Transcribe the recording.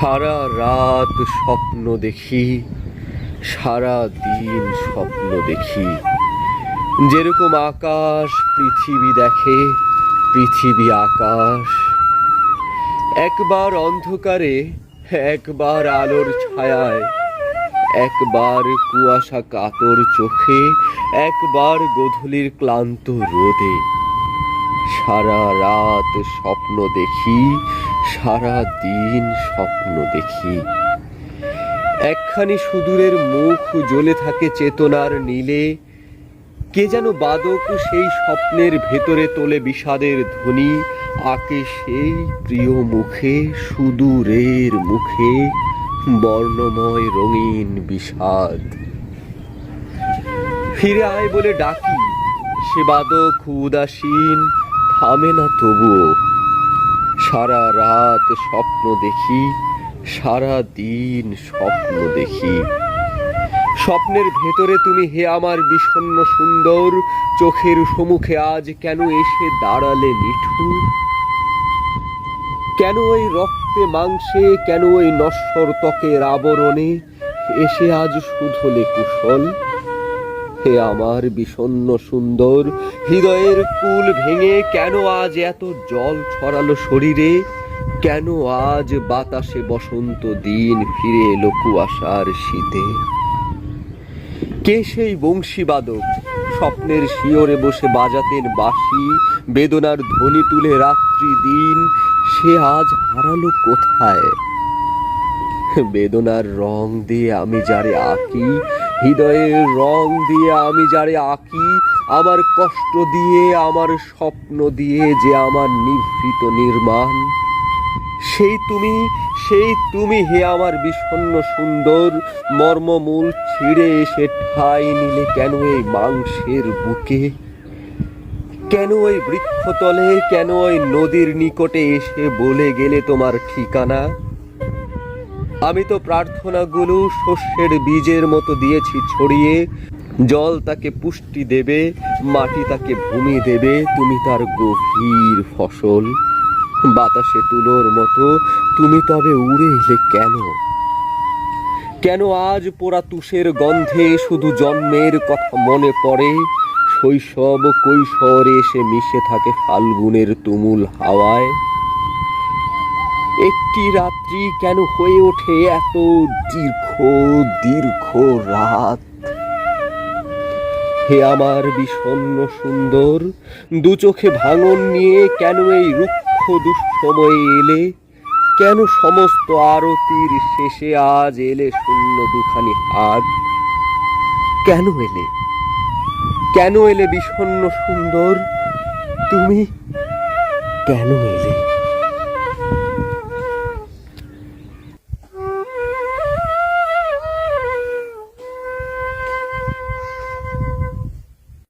সারা রাত স্বপ্ন দেখি, সারা দিন স্বপ্ন দেখি। যেরকম আকাশ পৃথিবী দেখে, পৃথিবী আকাশ। একবার অন্ধকারে, একবার আলোর ছায়ায়, একবার কুয়াশা কাতর চোখে, একবার গোধূলির ক্লান্ত রোদে। সারা রাত স্বপ্ন দেখি সারা দিন স্বপ্ন দেখি। একখানি সুদূরের মুখ জ্বলে থাকে চেতনার নীলে। কে যেন বাদক সেই স্বপ্নের ভেতরে তোলে বিষাদের ধ্বনি। আকে সেই প্রিয় মুখে, সুদূরের মুখে, বর্ণময় রঙিন বিষাদ। ফিরে আয় বলে ডাকি, সে বাদক উদাসীন, থামে না তবুও। সারা রাত স্বপ্ন দেখি, সারা দিন স্বপ্ন দেখি। স্বপ্নের ভেতরে তুমি হে আমার বিষণ্ণ সুন্দর, চোখের সম্মুখে আজ কেন এসে দাঁড়ালে নিঠুর? কেন ওই রক্তে মাংসে, কেন ওই নশ্বর ত্বকের আবরণে এসে আজ শুধলে কুশল? হে আমার বিষণ্ণ সুন্দর, হৃদয়ের কুল ভেঙে কেন আজ এত জল ছড়ালো শরীরে? কেন আজ বাতাসে বসন্ত দিন ফিরে এলো কুয়াশার শীতে? কে সেই বংশীবাদক? স্বপ্নের শিওরে বসে বাজাতেন বাঁশি, বেদনার ধ্বনি তুলে রাত্রি দিন, সে আজ হারালো কোথায়? বেদনার রং দিয়ে আমি যারে আঁকি হৃদয়ের রং দিয়ে আমি যারে আঁকি, আমার কষ্ট দিয়ে, আমার স্বপ্ন দিয়ে যে আমার নিভৃত নির্মাণ। সেই তুমি সেই তুমি হে আমার বিষণ্ণ সুন্দর, মর্মমূল ছিঁড়ে এসে ঠাই নিলে কেন এই মাংসের বুকে? কেন ওই বৃক্ষতলে, কেন ওই নদীর নিকটে এসে বলে গেলে তোমার ঠিকানা? আমি তো প্রার্থনাগুলো শস্যের বীজের মতো দিয়েছি ছড়িয়ে। জল তাকে পুষ্টি দেবে, মাটি তাকে ভূমি দেবে, তুমি তার গভীর ফসল। বাতাসে তুলোর মতো, তুমি তবে উড়ে এলে কেন? কেন আজ পোড়া তুষের গন্ধে শুধু জন্মের কথা মনে পড়ে? শৈশব কৈশোরে এসে মিশে থাকে ফাল্গুনের তুমুল হাওয়ায়। একটি রাত্রি কেন হয়ে ওঠে এত দীর্ঘ দীর্ঘ রাত? হে আমার বিষণ্ণ সুন্দর, দু চোখে ভাঙন নিয়ে কেন এই রুক্ষ দুঃসময়ে এলে? কেন সমস্ত আরতির শেষে আজ এলে শূন্য দুখানি হাত? কেন এলে? কেন এলে বিষণ্ণ সুন্দর? তুমি কেন এলে?